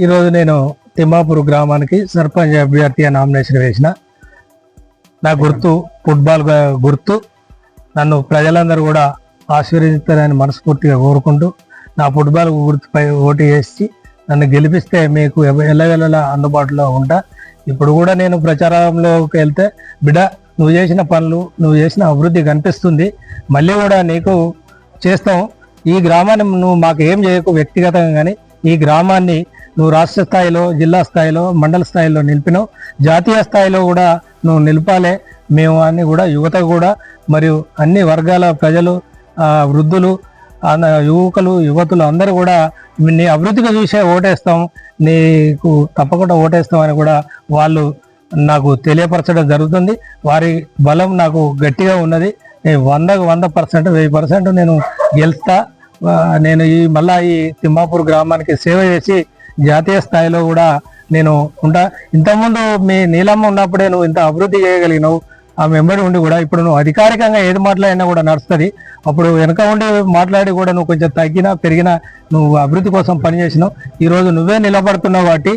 ఈరోజు నేను తిమ్మాపూర్ గ్రామానికి సర్పంచ్ అభ్యర్థిగా నామినేషన్ వేసిన. నా గుర్తు ఫుట్బాల్ గుర్తు. నన్ను ప్రజలందరూ కూడా ఆశీర్వదిస్తారని మనస్ఫూర్తిగా కోరుకుంటూ నా ఫుట్బాల్ గుర్తుపై ఓటు వేసి నన్ను గెలిపిస్తే మీకు ఎవ- ఎల్లవెల్లలా అందుబాటులో ఉంటా. ఇప్పుడు కూడా నేను ప్రచారంలోకి వెళ్తే బిడ్డ నువ్వు చేసిన పనులు నువ్వు చేసిన అభివృద్ధి కనిపిస్తుంది. మళ్ళీ కూడా నీకు చేస్తాం. ఈ గ్రామాన్ని నువ్వు మాకు ఏం చేయకు వ్యక్తిగతంగా కానీ ఈ గ్రామాన్ని నువ్వు రాష్ట్ర స్థాయిలో జిల్లా స్థాయిలో మండల స్థాయిలో నిలిపినావు. జాతీయ స్థాయిలో కూడా నువ్వు నిలపాలే. మేము అన్ని కూడా యువత కూడా మరియు అన్ని వర్గాల ప్రజలు వృద్ధులు యువకులు యువతులు అందరూ కూడా నీ అభివృద్ధిగా చూసే ఓటేస్తాం. నీకు తప్పకుండా ఓటేస్తామని కూడా వాళ్ళు నాకు తెలియపరచడం జరుగుతుంది. వారి బలం నాకు గట్టిగా ఉన్నది. వందకు వంద పర్సెంట్ వెయ్యి పర్సెంట్ నేను గెలుస్తా. నేను ఈ మళ్ళా ఈ తిమ్మాపూర్ గ్రామానికి సేవ చేసి జాతీయ స్థాయిలో కూడా నేను ఉంటా. ఇంతకుముందు మీ నీలమ్మ ఉన్నప్పుడే నువ్వు ఇంత అభివృద్ధి చేయగలిగినావు. ఆ మెంబర్ ఉండి కూడా ఇప్పుడు నువ్వు అధికారికంగా ఏది మాట్లాడినా కూడా నడుస్తుంది. అప్పుడు వెనక ఉండి మాట్లాడి కూడా నువ్వు కొంచెం తగ్గినా పెరిగినా నువ్వు అభివృద్ధి కోసం పనిచేసినావు. ఈ రోజు నువ్వే నిలబడుతున్నావు కాబట్టి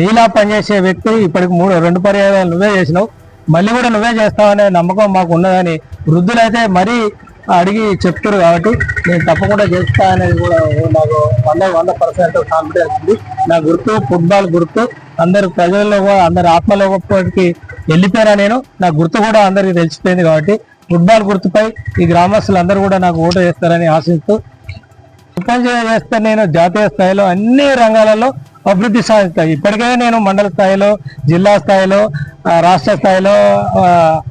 నీలా పనిచేసే వ్యక్తి ఇప్పటికి మూడు రెండు పర్యాయాలు నువ్వే చేసినావు. మళ్ళీ కూడా నువ్వే చేస్తావనే నమ్మకం మాకు ఉన్నదని వృద్ధులైతే మరీ అడిగి చెప్తారు కాబట్టి నేను తప్పకుండా చేస్తా అనేది కూడా నాకు వంద వంద పర్సెంట్ కాన్ఫిడెన్స్ ఉంది. నా గుర్తు ఫుట్బాల్ గుర్తు అందరు ప్రజల్లో కూడా అందరి ఆత్మలోకి వెళ్ళిపోయినా నేను? నా గుర్తు కూడా అందరికి తెలిసిపోయింది కాబట్టి ఫుట్బాల్ గుర్తుపై ఈ గ్రామస్తులు అందరూ కూడా నాకు ఓటు వేస్తారని ఆశిస్తూ సర్పంచ్ చేస్తే నేను జాతీయ స్థాయిలో అన్ని రంగాలలో అభివృద్ధి సాధిస్తాయి. ఇప్పటికే నేను మండల స్థాయిలో జిల్లా స్థాయిలో రాష్ట్ర స్థాయిలో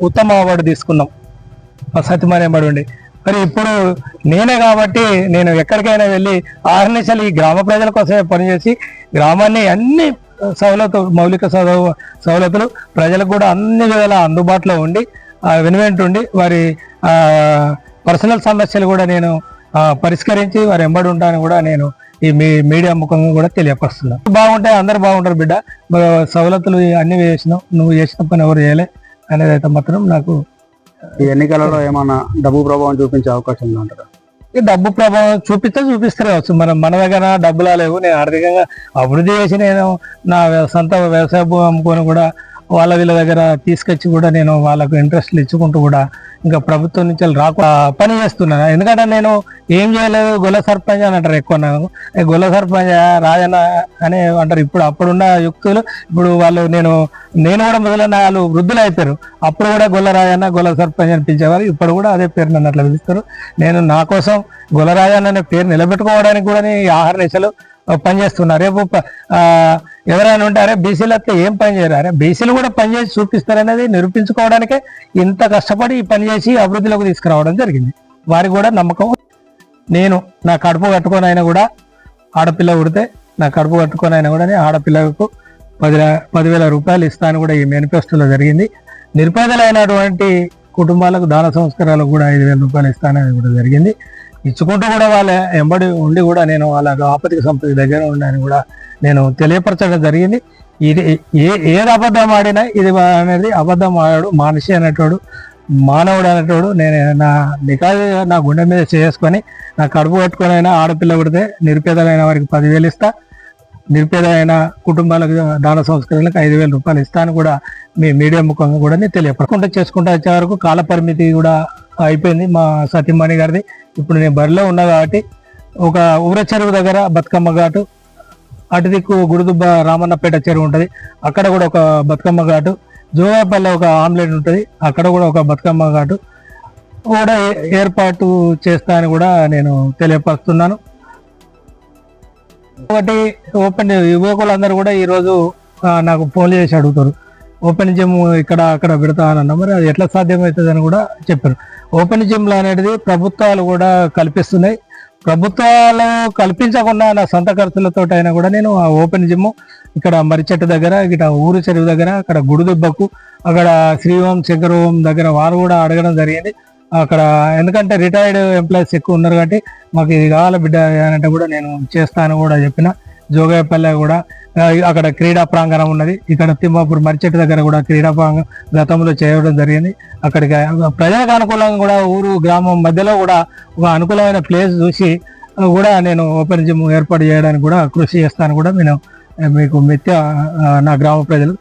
ఉత్తమ అవార్డు తీసుకున్నాం. మా ఉండి. మరి ఇప్పుడు నేనే కాబట్టి నేను ఎక్కడికైనా వెళ్ళి ఆర్నిసలు ఈ గ్రామ ప్రజల కోసమే పనిచేసి గ్రామాన్ని అన్ని సౌలతు మౌలిక సౌలతులు ప్రజలకు కూడా అన్ని విధాల అందుబాటులో ఉండి ఆ, వారి పర్సనల్ సమస్యలు కూడా నేను పరిష్కరించి వారు ఎంబడి ఉంటానని కూడా నేను ఈ మీ మీడియా ముఖంగా కూడా తెలియపరుస్తున్నాను. బాగుంటే అందరు బాగుంటారు బిడ్డ. బ- సవలతులు అన్ని చేసినావు నువ్వు చేసిన పని ఎవరు చేయలే అనేది అయితే మాత్రం నాకు ఈ ఎన్నికలలో ఏమైనా డబ్బు ప్రభావం చూపించే అవకాశం ఉందంటారా ఈ డబ్బు ప్రభావం చూపిస్తే చూపిస్తారు కావచ్చు. మనం మన దగ్గర డబ్బులా లేవు. నేను ఆర్థికంగా అభివృద్ధి చేసి నేను నా సొంత వ్యవసాయ భూమి అమ్ముకొని కూడా వాళ్ళ వీళ్ళ దగ్గర తీసుకొచ్చి కూడా నేను వాళ్ళకు ఇంట్రెస్ట్లు ఇచ్చుకుంటూ కూడా ఇంకా ప్రభుత్వం నుంచి రాకుండా పని చేస్తున్నాను. ఎందుకంటే నేను ఏం చేయలేదు గొల్ల సర్పంచ్ అని అంటారు ఎక్కువ నాకు గొల్ల సర్పంచ్ రాజన్న అని అంటారు. ఇప్పుడు అప్పుడున్న యుక్తులు ఇప్పుడు వాళ్ళు నేను నేను కూడా మొదలైన వాళ్ళు వృద్ధులు అయిపోయారు. అప్పుడు కూడా గొల్ల రాజన్న గొల్ల సర్పంచ్ అని పిలిచేవారు. ఇప్పుడు కూడా అదే పేరు నన్ను అట్లా పిలుస్తారు. నేను నా కోసం గొల్లరాజన్న అనే పేరు నిలబెట్టుకోవడానికి కూడా నేను ఈ ఆహార నిశలు పనిచేస్తున్నా రేపు ఆ, ఎవరైనా ఉంటారే బీసీలు అయితే ఏం పని చేయరు. అరే బీసీలు కూడా పనిచేసి చూపిస్తారనేది నిరూపించుకోవడానికే ఇంత కష్టపడి ఈ పని చేసి అభివృద్ధిలోకి తీసుకురావడం జరిగింది. వారికి కూడా నమ్మకం. నేను నా కడుపు కట్టుకొని అయినా కూడా ఆడపిల్ల ఉడితే నా కడుపు కట్టుకొని అయినా కూడా ఆడపిల్లకు పది పదివేల రూపాయలు ఇస్తాను కూడా ఈ మేనిఫెస్టోలో జరిగింది. నిరుపేదలైనటువంటి కుటుంబాలకు దాన సంస్కారాలకు కూడా ఐదు వేల రూపాయలు ఇస్తానని కూడా జరిగింది. ఇచ్చుకుంటూ కూడా వాళ్ళ ఎంబడి ఉండి కూడా నేను వాళ్ళ ఆపతిక సంపద దగ్గర ఉండని కూడా నేను తెలియపరచడం జరిగింది. ఇది ఏ ఏది అబద్ధం ఆడినా ఇది అనేది అబద్ధం ఆడాడు మనిషి అనేటోడు మానవుడు అనేటోడు నేను నా నికాయ నా గుండె మీద చేసుకొని నా కడుపు కట్టుకొని అయినా ఆడపిల్ల పుడితే నిరుపేదలైన వారికి పదివేలు ఇస్తా నిరుపేదైన కుటుంబాలకు దాన సంస్కరణలకు ఐదు వేల రూపాయలు ఇస్తాను కూడా మీ మీడియా ముఖంగా కూడా తెలియపడకుండా చేసుకుంటూ వచ్చే వరకు కాల పరిమితి కూడా అయిపోయింది మా సతీమణి గారిది. ఇప్పుడు నేను బరిలో ఉన్నా కాబట్టి ఒక ఊర చెరువు దగ్గర బతుకమ్మ ఘాటు అటు దిక్కు గుడిదుబ్బ రామన్నపేట చెరువు ఉంటుంది. అక్కడ కూడా ఒక బతుకమ్మ ఘాటు జోగాపల్లి ఒక ఆమ్లెట్ ఉంటుంది. అక్కడ కూడా ఒక బతుకమ్మ ఘాటు. కూడా ఏ- ఏర్పాటు చేస్తా అని కూడా నేను తెలియపరుస్తున్నాను. ఒకటి ఓపెన్ యువకులందరూ కూడా ఈరోజు నాకు ఫోన్ చేసి అడుగుతారు. ఓపెన్ జిమ్ ఇక్కడ అక్కడ పెడతా అని అన్నా మరి అది ఎట్లా సాధ్యమవుతుంది అని కూడా చెప్పారు. ఓపెన్ జిమ్లు అనేది ప్రభుత్వాలు కూడా కల్పిస్తున్నాయి. ప్రభుత్వాలు కల్పించకుండా నా సొంత ఖర్చులతో అయినా కూడా నేను ఆ ఓపెన్ జిమ్ ఇక్కడ మరిచెట్టు దగ్గర ఇక్కడ ఊరు చెరువు దగ్గర అక్కడ గుడిదుబ్బకు అక్కడ శ్రీవం శంకరవం దగ్గర వారు కూడా అడగడం జరిగింది. అక్కడ ఎందుకంటే రిటైర్డ్ ఎంప్లాయీస్ ఎక్కువ ఉన్నారు కాబట్టి మాకు ఇది కావాలి బిడ్డ అని అంటే కూడా నేను చేస్తాను కూడా చెప్పిన. జోగాయపల్లె కూడా అక్కడ క్రీడా ప్రాంగణం ఉన్నది. ఇక్కడ తిమ్మాపూర్ మరిచెట్టు దగ్గర కూడా క్రీడా ప్రాంగణం గతంలో చేయడం జరిగింది. అక్కడికి ప్రజలకు అనుకూలంగా కూడా ఊరు గ్రామం మధ్యలో కూడా ఒక అనుకూలమైన ప్లేస్ చూసి కూడా నేను ఓపెన్ జిమ్ ఏర్పాటు చేయడానికి కూడా కృషి చేస్తాను కూడా నేను మీకు మిథ్య నా గ్రామ ప్రజలకు